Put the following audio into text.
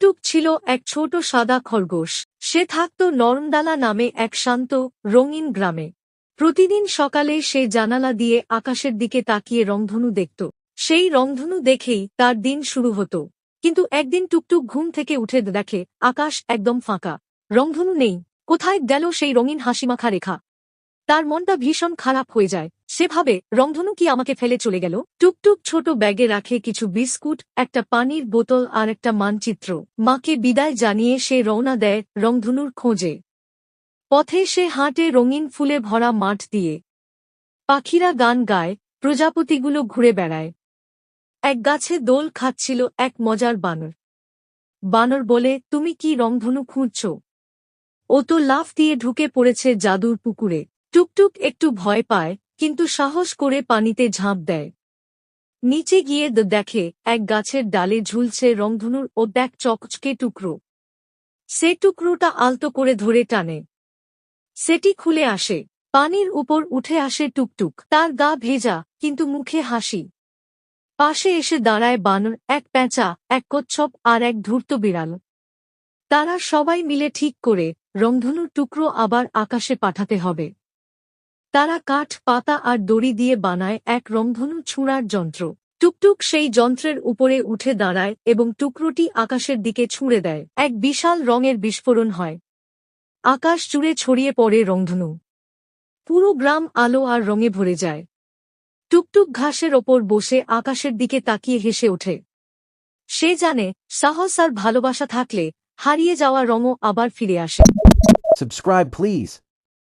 টুকটুক ছিল এক ছোট সাদা খরগোশ। সে থাকত নরমডালা নামে এক শান্ত, রঙিন গ্রামে। প্রতিদিন সকালে সে জানালা দিয়ে আকাশের দিকে তাকিয়ে রংধনু দেখত। সেই রংধনু দেখেই তার দিন শুরু হতো। কিন্তু একদিন টুকটুক ঘুম থেকে উঠে দেখে আকাশ একদম ফাঁকা। রংধনু নেই। কোথায় গেল সেই রঙিন হাসিমাখা রেখা? তার মনটা ভীষণ খারাপ হয়ে যায়। সে ভাবে, রংধনু কি আমাকে ফেলে চলে গেল? টুকটুক ছোট ব্যাগে রাখে কিছু বিস্কুট, একটা পানির বোতল আর একটা মানচিত্র। মাকে বিদায় জানিয়ে সে রওনা দেয় রংধনুর খোঁজে। পথে সে হাঁটে রঙিন ফুলে ভরা মাঠ দিয়ে। পাখিরা গান গায়, প্রজাপতিগুলো ঘুরে বেড়ায়। এক গাছে দোল খাচ্ছিল এক মজার বানর। বানর বলে, তুমি কি রংধনু খুঁজছ? ও তো লাফ দিয়ে ঢুকে পড়েছে জাদুর পুকুরে। টুকটুক একটু ভয় পায়, কিন্তু সাহস করে পানিতে ঝাঁপ দেয়। নিচে গিয়ে দেখে এক গাছের ডালে ঝুলছে রংধনুর ও দেখ চকচকে টুকরো। সে টুকরোটা আলতো করে ধরে টানে। সেটি খুলে আসে। পানির উপর উঠে আসে টুকটুক। তার গা ভেজা, কিন্তু মুখে হাসি। পাশে এসে দাঁড়ায় বানর, এক প্যাঁচা, এক কচ্ছপ আর এক ধূর্ত বিড়াল। তারা সবাই মিলে ঠিক করে, রংধনুর টুকরো আবার আকাশে পাঠাতে হবে। তারা কাঠ, পাতা আর দড়ি দিয়ে বানায় এক রংধনু ছুঁড়ার যন্ত্র। টুকটুক সেই যন্ত্রের উপরে উঠে দাঁড়ায় এবং টুকরোটি আকাশের দিকে ছুঁড়ে দেয়। এক বিশাল রঙের বিস্ফোরণ হয়। আকাশ জুড়ে ছড়িয়ে পড়ে রংধনু পুরো গ্রাম আলো আর রঙে ভরে যায়। টুকটুক ঘাসের ওপর বসে আকাশের দিকে তাকিয়ে হেসে ওঠে। সে জানে, সাহস আর ভালোবাসা থাকলে হারিয়ে যাওয়া রঙও আবার ফিরে আসে। Subscribe, please.